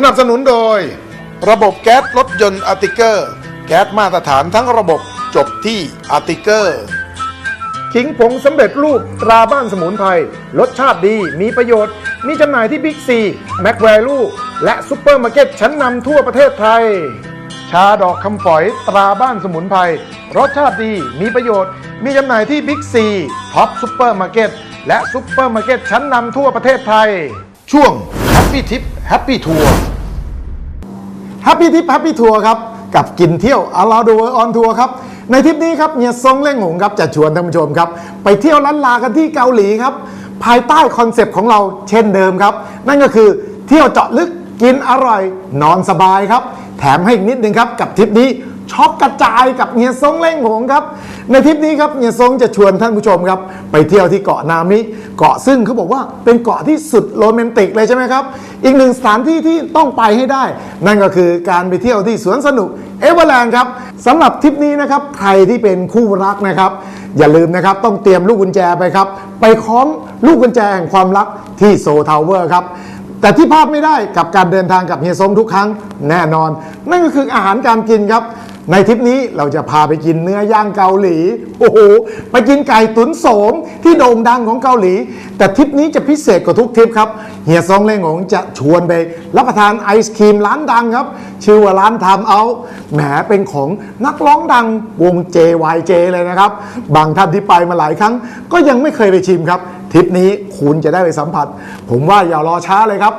สนับสนุนโดย ระบบแก๊สรถยนต์อาร์ติเกอร์ แก๊สมาตรฐานทั้งระบบจบที่อาร์ติเกอร์ขิงผงสำเร็จรูปตราบ้านสมุนไพรรสชาติดีมีประโยชน์ มีจำหน่ายที่บิ๊กซีแม็กแวลูและซุปเปอร์มาร์เก็ตชั้นนำทั่วประเทศไทย ชาดอกคำฝอยตราบ้านสมุนไพรรสชาติดีมีประโยชน์ มีจำหน่ายที่บิ๊กซีท็อปซุปเปอร์มาร์เก็ตและซุปเปอร์มาร์เก็ตชั้นนำทั่วประเทศไทย ช่วง Happy Tip Happy Tour แฮปปี้ทิปแฮปปี้ทัวร์ ครับกับกินเที่ยว Allow the World on Tour ครับในทริปนี้ครับเฮียซงเล่งหงครับจะชวนท่านผู้ชมครับ ไปเที่ยวล้านลากันที่เกาหลีครับ ภายใต้คอนเซปต์ของเราเช่นเดิมครับ นั่นก็คือเที่ยวเจาะลึกกินอร่อย นอนสบายครับ แถมให้อีกนิดนึงครับ กับทริปนี้ ช็อปกระจายกับเฮียซงเล่งหงครับ ในทริปนี้ครับเฮียซงจะชวนท่านผู้ชมครับไปเที่ยวที่เกาะนามิเกาะซึ่งเขาบอกว่าเป็นเกาะที่สุดโรแมนติกเลยใช่ไหมครับ อีกหนึ่งสถานที่ที่ต้องไปให้ได้ นั่นก็คือการไปเที่ยวที่สวนสนุกเอเวอร์แลนด์ครับสำหรับทริปนี้นะครับใครที่เป็นคู่รักนะครับ อย่าลืมนะครับต้องเตรียมลูกกุญแจไปครับ ไปคล้องลูกกุญแจแห่งความรักที่โซทาวเวอร์ครับแต่ที่พลาดไม่ได้กับการเดินทางกับเฮียซงทุกครั้งแน่นอน นั่นก็คืออาหารการกินครับ ในทริปนี้เราจะพาไปกินเนื้อย่างเกาหลี โอ้โห ไปกินไก่ตุ๋นโสมที่โด่งดังของเกาหลี แต่ทริปนี้จะพิเศษกว่าทุกทริปครับ เฮียซองเล่งหงจะชวนไปรับประทานไอศครีมร้านดังครับ ชื่อว่าร้านทำเอาแหมเป็นของนักร้องดังวง JYJ เลยนะครับ บางท่านที่ไปมาหลายครั้ง ก็ยังไม่เคยไปชิมครับทริปนี้คุณจะได้ไปสัมผัส ผมว่าอย่ารอช้าเลยครับ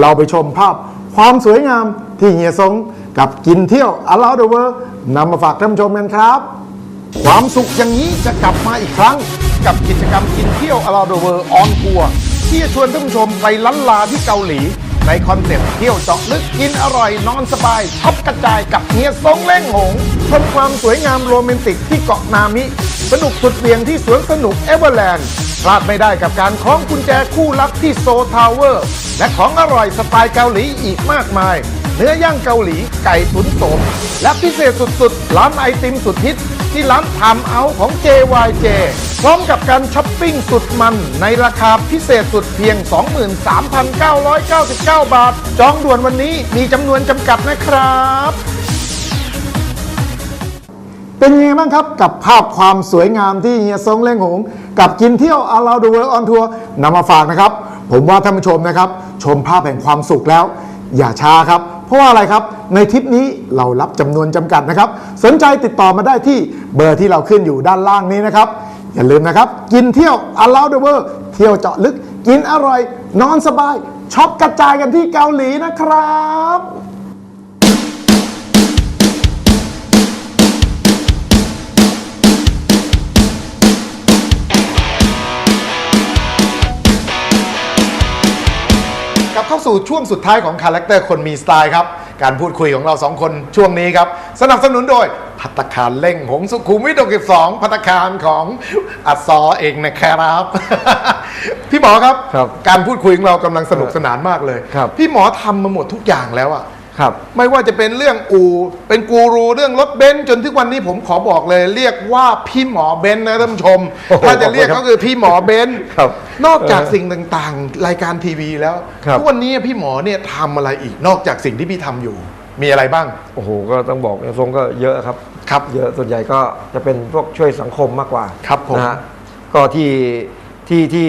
เราไปชมภาพความสวยงามที่เฮียซง กับกินเที่ยว Allow the World นำมาฝากท่านผู้ชมกันครับ ความสุขอย่างนี้จะกลับมาอีกครั้ง กับกิจกรรมกินเที่ยว Around the World on Tour ที่จะชวนท่านผู้ชมไปล้านลาที่เกาหลี ในคอนเซ็ปต์เที่ยวเจาะลึกกินอร่อยนอนสบายช็อปกระจายกับเฮียซงเล่งหงชมความสวยงามโรแมนติกที่เกาะนามิ สนุกสุดเวียงที่สวนสนุกเอเวอร์แลนด์พลาดไม่ได้กับการคล้องกุญแจคู่รักที่โซทาวเวอร์ และของอร่อยสไตล์เกาหลีอีกมากมาย เนื้อย่างเกาหลีไก่ตุ๋นโสมและพิเศษสุดๆ ร้านไอติมสุดฮิตที่ร้านทำเอาของ JYJ พร้อมกับการช้อปปิ้งสุดมันในราคาพิเศษสุดเพียง 23,999 บาท จองด่วนวันนี้มีจำนวนจำกัดนะครับ เป็นยังไงบ้างครับกับภาพความสวยงามที่เฮียซงเล่งหง กับกินเที่ยว Allow the World on Tour นำมาฝากนะครับ ผมว่าท่านผู้ชมนะครับ ชมภาพแห่งความสุขแล้ว อย่าช้าครับ เพราะว่าอะไรครับ ในทริปนี้เรารับจำนวนจำกัดนะครับ สนใจติดต่อมาได้ที่เบอร์ที่เราขึ้นอยู่ด้านล่างนี้นะครับ อย่าลืมนะครับ กินเที่ยว Allow the World เที่ยวเจาะลึก กินอร่อย นอนสบายช็อปกระจายกันที่เกาหลีนะครับ เข้าสู่ช่วงสุดท้ายของคาแรคเตอร์คนมีสไตล์ครับ การพูดคุยของเราสองคนช่วงนี้ครับ สนับสนุนโดยพัตตาคารเล่งหงสุขุมวิท62พัตตาคารของอัศอเองนะครับ พี่หมอครับ ครับการพูดคุยของเรากำลังสนุกสนานมากเลย ครับ พี่หมอทำมาหมดทุกอย่างแล้วอะ ครับ ไม่ว่าจะเป็นเรื่องอู่เป็นกูรูเรื่องรถเบนซ์จนทุกวันนี้ผมขอบอกเลย เรียกว่าพี่หมอเบนซ์นะท่านผู้ชม โอ้โหถ้าจะเรียกขอบคุณครับก็คือพี่หมอเบนซ์ครับนอกจากเออสิ่งต่างๆ รายการทีวีแล้วครับ ทุกวันนี้พี่หมอเนี่ยทำอะไรอีกนอกจากสิ่งที่พี่ทำอยู่ มีอะไรบ้าง โอ้โหก็ต้องบอกทรงก็เยอะครับครับเยอะส่วนใหญ่ก็จะเป็นพวกช่วยสังคมมากกว่าครับผมนะฮะก็ที่ที่ที่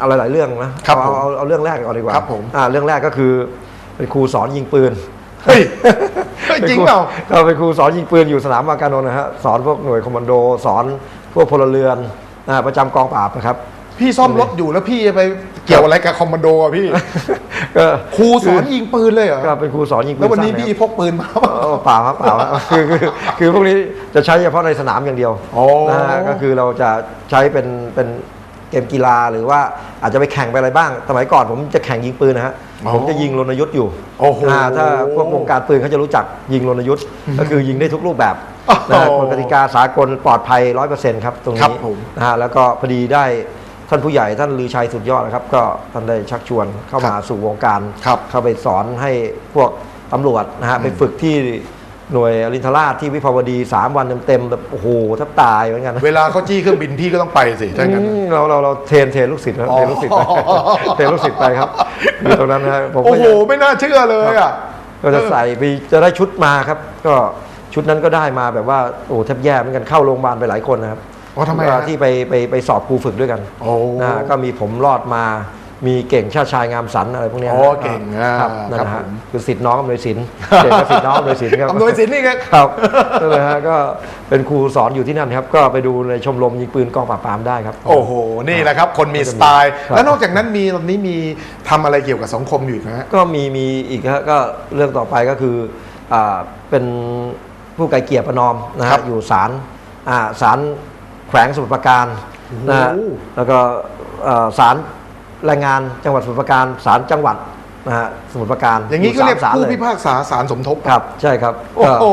อะไรหลายเรื่องนะครับเอาผมเอาเอาเรื่องแรกก่อนดีกว่าครับผมอ่าเรื่องแรกก็คือ เป็นครูสอนยิงปืนเฮ้ยเฮ้ยจริงเปล่าก็เป็นครูสอนยิงปืนอยู่สนามวากานนท์นะฮะสอนพวกหน่วยคอมมานโด สอนพวกพลเรือนอ่าประจำกองปราบนะครับพี่ซ่อมรถอยู่แล้วพี่จะไปเกี่ยวอะไรกับคอมมานโดอะพี่ก็ครูสอนยิงปืนเลยเหรอก็เป็นครูสอนยิงปืนแล้ววันนี้สั้ะพี่ครับพกปืนมาเปล่าเออเปล่าครับเปล่าครับคือคือคือพวกนี้จะใช้เฉพาะในสนามอย่างเดียวโอ้นะฮะก็คือเราจะใช้เป็นเป็น เกมกีฬาหรือว่าอาจจะไปแข่งไปอะไรบ้าง สมัยก่อนผมจะแข่งยิงปืนนะฮะอ๋อผมจะยิงรณยุทธ์อยู่โอ้โหาถ้าพวกวงการปืนเขาจะรู้จักยิงรณยุทธ์ก็คือยิงได้ทุกรูปแบบโอ้โหนะฮะกฎกติกาสากลปลอดภัยร้อยเปอร์เซ็นต์ครับตรงครันี้บผมนะฮะแล้วก็พอดีได้ท่านผู้ใหญ่ท่านลือชัยสุดยอดนะครับ ก็ท่านได้ชักชวนเข้ามาสู่วงการครับเข้าไปสอนให้พวกตำรวจนะฮะไปฝึกที่ หน่วยอรินทราชที่วิภาวดี 3 วันเต็มๆแบบโอ้โหแทบตายเหมือนกันนะเวลาเขาจี้เครื่องบินพี่ก็ต้องไปสิถ้างั้น อืมเราเราเราเทรนเทรนลูกศิษย์นะอ๋อเทรนลูกศิษย์ไปเทรนลูกศิษย์ไปครับอยู่ตรงนั้นนะผมโอ้ก็โหอยากไม่น่าเชื่อเลยอะ ก็จะใส่ไปจะได้ชุดมาครับ ก็ชุดนั้นก็ได้มาแบบว่าโอ้แทบแย่เหมือนกันเข้าโรงพยาบาลไปหลายคนนะครับอ๋อทำไมก็ฮะที่ไปไปไปสอบครูฝึกด้วยกันโอ้ นะก็มีผมรอดมา มีเก่งชาติชายงามสันอะไรพวกเนี้ยอ๋อเก่งอ่าครับนั่นครับนะฮะผม คือสิทธิ์น้องอำนวยสินเก่งก็สิทธิ์น้องอำนวยสินครับ อำนวยสินนี่ไงครับนั่นแหละฮะก็เป็นครูสอนอยู่ที่นั่นครับ ก็ไปดูในชมรมยิงปืนกองปราบปรามได้ครับ โอ้โห นี่แหละครับ คนมีสไตล์ ครับ แล้วนอกจากนั้นมีตอนนี้มีทำอะไรเกี่ยวกับสังคมอยู่อีกนะฮะ ก็มีมีอีกฮะก็เรื่องต่อไปก็คืออ่าเป็นผู้ไกลเกลี่ยประนอมนะครัฮะบอยู่ศาลอ่าศาลแขวงสมุทรปราการนะฮะโอ้โห แล้วก็เอ่อศาล แรงงานจังหวัดสมุทรปราการศาลจังหวัดนะฮะสมุทรปราการอย่างนี้ก็เรียกสามศาลผู้เลยพิพากษาศาลสมทบครับ ใช่ครับโอ้โห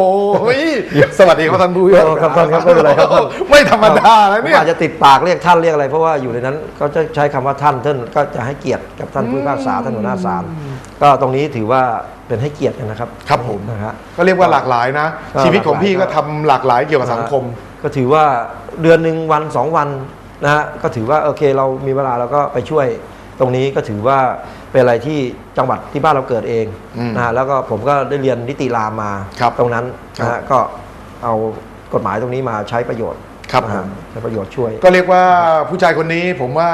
สวัสดีครับท่านผู้พิพากครัษาบท่านครับไม่เป็นไรครับท่านไม่ธรรมดาแล้วเนี่ผมยอาจจะติดปากเรียกท่านเรียกอะไร เพราะว่าอยู่ในนั้นก็จะใช้คำว่าท่านท่านก็จะให้เกียรติกับท่านผู้พิพากษาท่านหัวหน้าศาลก็ตรงนี้ถือว่าเป็นให้เกียรติกันนะครับ ครับผมนะฮะก็เรียกว่าหลากหลายนะก็ชีวิตของพี่หลากหลายก็ทำหลากหลายเกี่ยวกับสังคม ก็ถือว่าเดือนหนึ่งวันสองวันนะฮะก็ถือว่าโอเคเรามีเวลาเราก็ไปช่วย ตรงนี้ก็ถือว่าเป็นอะไรที่จังหวัดที่บ้านเราเกิดเองอืมนะฮะแล้วก็ผมก็ได้เรียนนิติรามมาครับตรงนั้นนะครัฮะบ ก็เอากฎหมายตรงนี้มาใช้ประโยชน์ครับนะฮะผมใช้ประโยชน์ช่วย ก็เรียกว่าผู้ชายคนนี้ผมว่า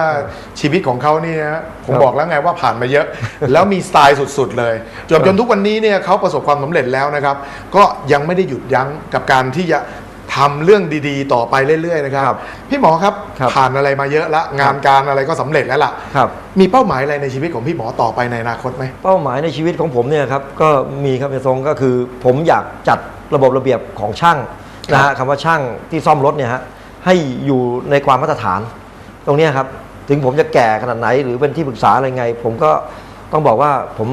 ชีวิตของเขานี่นะผมครับบอกแล้วไงว่าผ่านมาเยอะ แล้วมีสไตล์สุดๆเลยจนจนทุกวันนี้เนี่ยเขาประสบความสำเร็จแล้วนะครับ ก็ยังไม่ได้หยุดยั้งกับการที่จะ ทำเรื่องดีๆ ต่อไปเรื่อยๆนะครับครับ พี่หมอครับครับผ่านอะไรมาเยอะละงานการอะไรก็สำเร็จแล้วล่ะครับ มีเป้าหมายอะไรในชีวิตของพี่หมอต่อไปในอนาคตไหม เป้าหมายในชีวิตของผมเนี่ยครับก็มีครับในทรงก็คือ ผมอยากจัดระบบระเบียบของช่างนะฮะคำว่าช่างที่ซ่อมรถเนี่ยฮะให้อยู่ในความมาตรฐาน ตรงเนี้ยครับถึงผมจะแก่ขนาดไหนหรือเป็นที่ปรึกษาอะไรไง ผมก็ต้องบอกว่าผม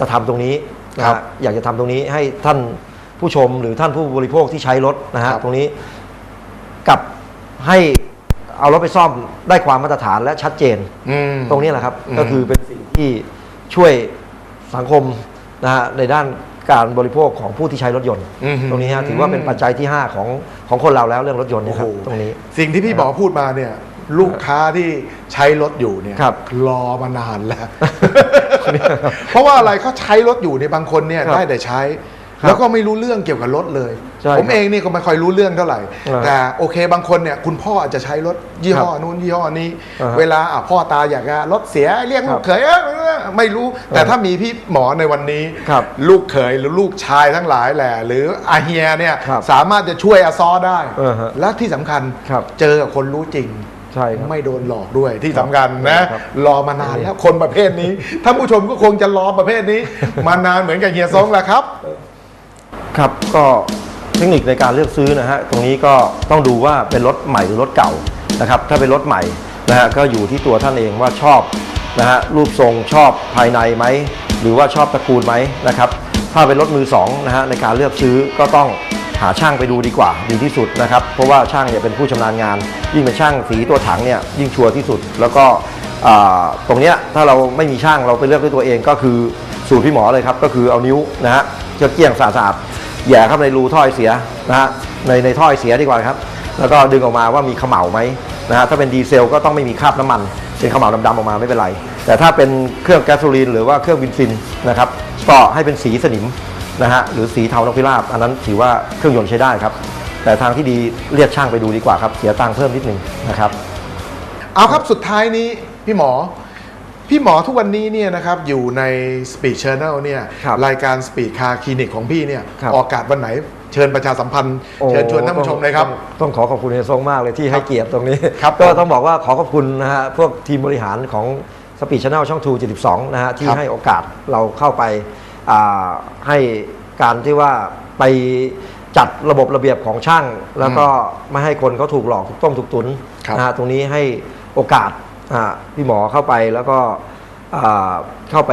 จะทำตรงนี้นะครัฮะบ อยากจะทำตรงนี้ให้ท่าน ผู้ชมหรือท่านผู้บริโภคที่ใช้รถนะฮะครับตรงนี้กลับให้เอารถไปซ่อมได้ความมาตรฐานและชัดเจนอืมตรงนี้แหละครับอืมก็คือเป็นสิ่งที่ช่วยสังคมนะฮะในด้านการบริโภคของผู้ที่ใช้รถยนต์อืมตรงนี้ฮะถือว่าเป็นปัจจัยที่ 5 ของของคนเราแล้วเรื่องรถยนต์เนี่ยครับโอ้โหตรงนี้ สิ่งที่พี่หมอพูดมาเนี่ยลูกค้าที่ใช้รถอยู่เนี่ยครับรอมานานแล้ว เพราะว่าอะไรเขาใช้รถอยู่ในยบางคนเนี่ยครับได้แต่ใช้ครับ แล้วก็ไม่รู้เรื่องเกี่ยวกับรถเลยใช่ผมครับเองนี่ก็ไม่ค่อยรู้เรื่องเท่าไหร่อ่าแต่โอเคบางคนเนี่ยคุณพ่ออาจจะใช้รถยี่ห้อครับนู้นยี่ห้อนี้อ่าฮะเวลาอะพ่อตาอยากจะรถเสียเรียกครัลูบกเขยเอ้ยไม่รู้ แต่ถ้ามีพี่หมอในวันนี้ครับลูกเขยหรือลูกชายทั้งหลายแหละ หรืออาเฮียเนี่ยครับสามารถจะช่วยอาซอได้อ่าฮะและที่สำคัญครับเจอกับคนรู้จริงใช่ครับไม่โดนหลอกด้วยที่สำคัญนะครับรอมานานแล้วคนประเภทนี้ท่านผู้ชมก็คงจะรอประเภทนี้ มานานเหมือนกับเฮียซงแหละครับ ครับก็เทคนิคในการเลือกซื้อนะฮะตรงนี้ก็ต้องดูว่าเป็นรถใหม่หรือรถเก่านะครับถ้าเป็นรถใหม่นะฮะก็อยู่ที่ตัวท่านเองว่าชอบนะฮะรูปทรงชอบภายในไหมหรือว่าชอบตระกูลไหมนะครับถ้าเป็นรถมือสองนะฮะในการเลือกซื้อก็ต้องหาช่างไปดูดีกว่าดีที่สุดนะครับเพราะว่าช่างเนี่ยเป็นผู้ชำนาญงาน ยิ่งเป็นช่างสีตัวถังเนี่ยยิ่งชัวร์ที่สุด แล้วก็อ่าตรงเนี้ยถ้าเราไม่มีช่างเราไปเลือกด้วยตัวเองก็คือสูตรพี่หมอเลยครับก็คือเอานิ้วนะฮะจะเกี่ยงสะอาด แย่เข้าไปในรูท่อไอเสียนะฮะในในท่อไอเสียดีกว่าครับ แล้วก็ดึงออกมาว่ามีเขม่าไหมนะฮะถ้าเป็นดีเซลก็ต้องไม่มีคราบน้ำมันเป็นเขม่าดำๆออกมาไม่เป็นไร แต่ถ้าเป็นเครื่องแก๊สโซลีนหรือว่าเครื่องวินซินนะครับก็ให้เป็นสีสนิมนะฮะหรือสีเทานกพิราบอันนั้นถือว่าเครื่องยนต์ใช้ได้ครับ แต่ทางที่ดีเรียกช่างไปดูดีกว่าครับ เสียตังค์เพิ่มนิดนึงนะครับ เอาครับสุดท้ายนี้พี่หมอ พี่หมอทุกวันนี้เนี่ยนะครับอยู่ใน Speed Channel เนี่ยครับรายการ Speed Car Clinic ของพี่เนี่ยครับ ออกอากาศวันไหนเชิญประชาสัมพันธ์เชิญชวนท่านผู้ชมเลยครับ ต้องต้องขอขอบคุณเฮียทรงมากเลยที่ให้เกียรติตรงนี้ ครับก็ผมต้องบอกว่าขอขอบคุณนะฮะพวกทีมบริหารของสปีดช n แนลช่องทู72 นะฮะที่ครับให้โอกาสเราเข้าไปอ่าให้การที่ว่าไปจัดระบบระเบียบของช่าง แล้วก็ไม่ให้คนเขาถูกหลอกถูกต้มถูกตุนครับ นะฮะตรงนี้ให้โอกาสอ่า พี่หมอเข้าไปแล้วก็อ่าเข้าไป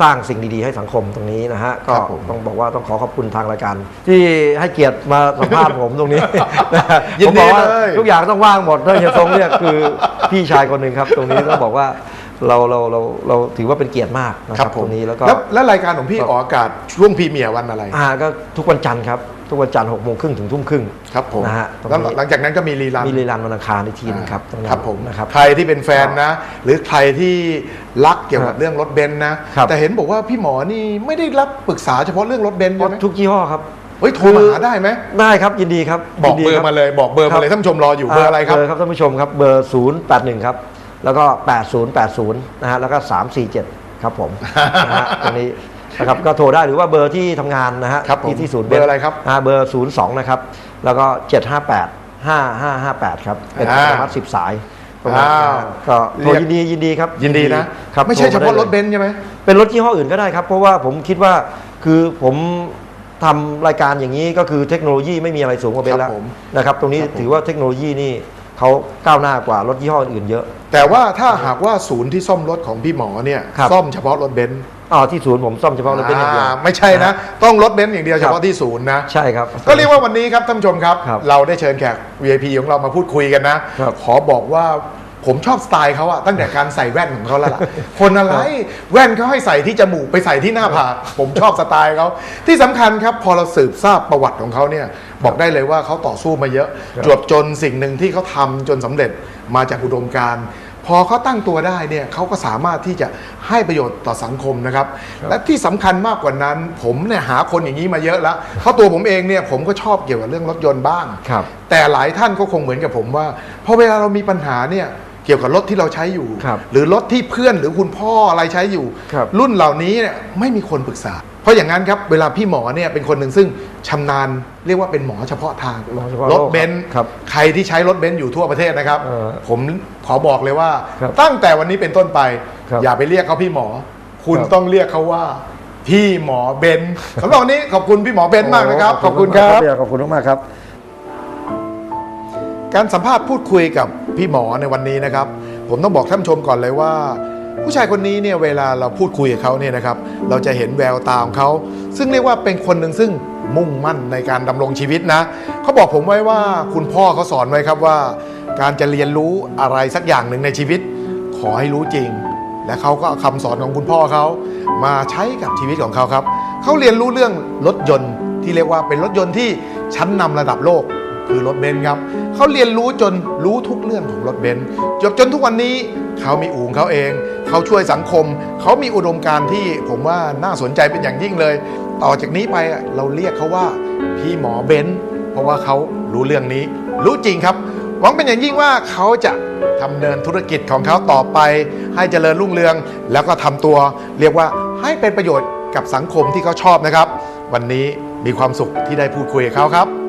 สร้างสิ่งดีๆ ให้สังคมตรงนี้นะฮะ ก็ครับผมต้องบอกว่าต้องขอขอบคุณทางรายการ ที่ให้เกียรติมาสัมภาษณ์ผมตรงนี้ยินผมดีบอกว่าเลยทุกอย่างต้องว่างหมดถ้าเฮียทรงเนี่ยคือพี่ชายคนหนึ่งครับ ตรงนี้ต้องบอกว่าเราเราเราเราถือว่าเป็นเกียรติมากนะคครัรับบผมตรงนี้แล้วก็แล้วและรายการของพี่ครับออกอากาศช่วงพรีเมียร์วันอะไรอ่าก็ทุกวันจันทร์ครับ ทุกวันจันทร์หกโมงครึ่งถึงทุ่มครึ่งครับผมนะฮะตรงแล้วนี้หลังจากนั้นก็มีรีลัน มีรีลันวันอังคารในทีนึงครับตรงนั้นครับผมนะครับ ใครที่เป็นแฟนนะ หรือใครที่รักเกี่ยวกับเรื่องรถเบนซ์นะ ครับ แต่เห็นบอกว่าพี่หมอนี่ไม่ได้รับปรึกษาเฉพาะเรื่องรถเบนซ์เพใช่ราะไหมทุกยี่ห้อครับเฮ้ยโทรมาหาได้ไหมได้ครับยินดีครับบอกยินดีเบอคร์มาเลยบอกเบอร์มาเลยท่านผู้ชมรออยู่เบอร์อะไรครับ เบอร์ครับท่านผู้ชมครับเบอร์0 8 1ครับแล้วก็8080นะฮะแล้วก็347ครับผมนะฮะตรงนี้ นะครับก็โทรได้หรือว่าเบอร์ที่ทำงานนะฮะครับผมที่ที่ศูนย์เบอร์อะไรครับาเบอร์02นะครับ แล้วก็758 5558ครับเป็นอ่าอัตโนมัติ10สายตรงนั้นอ้าวนะฮะก็โทรเรียก ยินดียินดีครับยินดีนะครับไม่ใช่เฉโทพาะมรได้ถลยเบนซ์ใช่ไหม เป็นรถยี่ห้ออื่นก็ได้ครับ เพราะว่าผมคิดว่าคือผมทำรายการอย่างนี้ก็คือเทคโนโลยีไม่มีอะไรสูงกว่าเบนซ์ครัแล้บวผมนะครับตรงนี้ครับผม ถือว่าเทคโนโลยีนี่เขาก้าวหน้ากว่ารถยี่ห้ออื่นเยอะ แต่ว่าถ้าหากว่าศูนย์ที่ซ่อมรถของพี่หมอเนี่ยครับ ซ่อมเฉพาะรถเบนซ์ อ๋อที่ศูนย์ผมซ่อมเฉพาะรถเบนซ์อย่างเดียว อ่าไม่ใช่นะ ต้องรถเบนซ์อย่างเดียวเฉพาะที่ศูนย์นะ ใช่ครับ ก็เรียกว่าวันนี้ครับท่านผู้ชมครับ ครับเราได้เชิญแขก VIP ของเรามาพูดคุยกันนะ ครับขอบอกว่าผมชอบสไตล์เขาอะตั้งแต่การใส่แว่นของเขาแล้วล่ะ คนอะไรแว่นเขาให้ใส่ที่จมูกไปใส่ที่หน้าผากผมชอบสไตล์เขาที่สำคัญครับ พอเราสืบทราบประวัติของเขาเนี่ยบอกได้เลยว่าเขาต่อสู้มาเยอะ ครับจวบจนสิ่งหนึ่งที่เขาทำจนสำเร็จมาจากอุดมการณ์ พอเขาตั้งตัวได้เนี่ยเขาก็สามารถที่จะให้ประโยชน์ต่อสังคมนะครับ และที่สำคัญมากกว่านั้น ผมเนี่ยหาคนอย่างนี้มาเยอะแล้วเพราะตัวผมเองเนี่ยผมก็ชอบเกี่ยวกับเรื่องรถยนต์บ้างครับแต่หลายท่านก็คงเหมือนกับผมว่าพอเวลาเรามีปัญหาเนี่ยเกี่ยวกับรถที่เราใช้อยู่ครับหรือรถที่เพื่อนหรือคุณพ่ออะไรใช้อยู่ครับรุ่นเหล่านี้เนี่ยไม่มีคนปรึกษา เพราะอย่างนั้นครับเวลาพี่หมอเนี่ยเป็นคนหนึ่งซึ่งชำนาญเรียกว่าเป็นหมอเฉพาะทางหมอเฉพาะรโลถกเบนซ์ครับใครที่ใช้รถเบนซ์อยู่ทั่วประเทศนะครับ เออผมขอบอกเลยว่า ครับตั้งแต่วันนี้เป็นต้นไป ครับอย่าไปเรียกเขาพี่หมอ คุณครับ ต้องเรียกเขาว่าพี่หมอเบนซ์สำหรับวันนี้ขอบคุณพี่หมอเบนซ์มากนะครับ ขอบคุณครับขอบคุณมากครับ การสัมภาษณ์พูดคุยกับพี่หมอในวันนี้นะครับ ผมต้องบอกท่านผู้ชมก่อนเลยว่า ผู้ชายคนนี้เนี่ยเวลาเราพูดคุยกับเขาเนี่ยนะครับเราจะเห็นแววตาของเขา ซึ่งเรียกว่าเป็นคนหนึ่งซึ่งมุ่งมั่นในการดำรงชีวิตนะเขาบอกผมไว้ว่าคุณพ่อเขาสอนไว้ครับว่า การจะเรียนรู้อะไรสักอย่างหนึ่งในชีวิต ขอให้รู้จริง และเขาก็เอาคำสอนของคุณพ่อเขามาใช้กับชีวิตของเขาครับเขาเรียนรู้เรื่องรถยนต์ที่เรียกว่าเป็นรถยนต์ที่ชั้นนำระดับโลกคือรถเบนซ์ครับเขาเรียนรู้จนรู้ทุกเรื่องของรถเบนซ์จนจนทุกวันนี้เขามีอู่ของเขาเอง เขาช่วยสังคม เขามีอุดมการณ์ที่ผมว่าน่าสนใจเป็นอย่างยิ่งเลย ต่อจากนี้ไปเราเรียกเขาว่าพี่หมอเบนซ์เพราะว่าเขารู้เรื่องนี้ รู้จริงครับ หวังเป็นอย่างยิ่งว่าเขาจะทำเนินธุรกิจของเขาต่อไป ให้เจริญรุ่งเรือง แล้วก็ทำตัว เรียกว่าให้เป็นประโยชน์กับสังคมที่เขาชอบนะครับ วันนี้มีความสุขที่ได้พูดคุยกับเขาครับ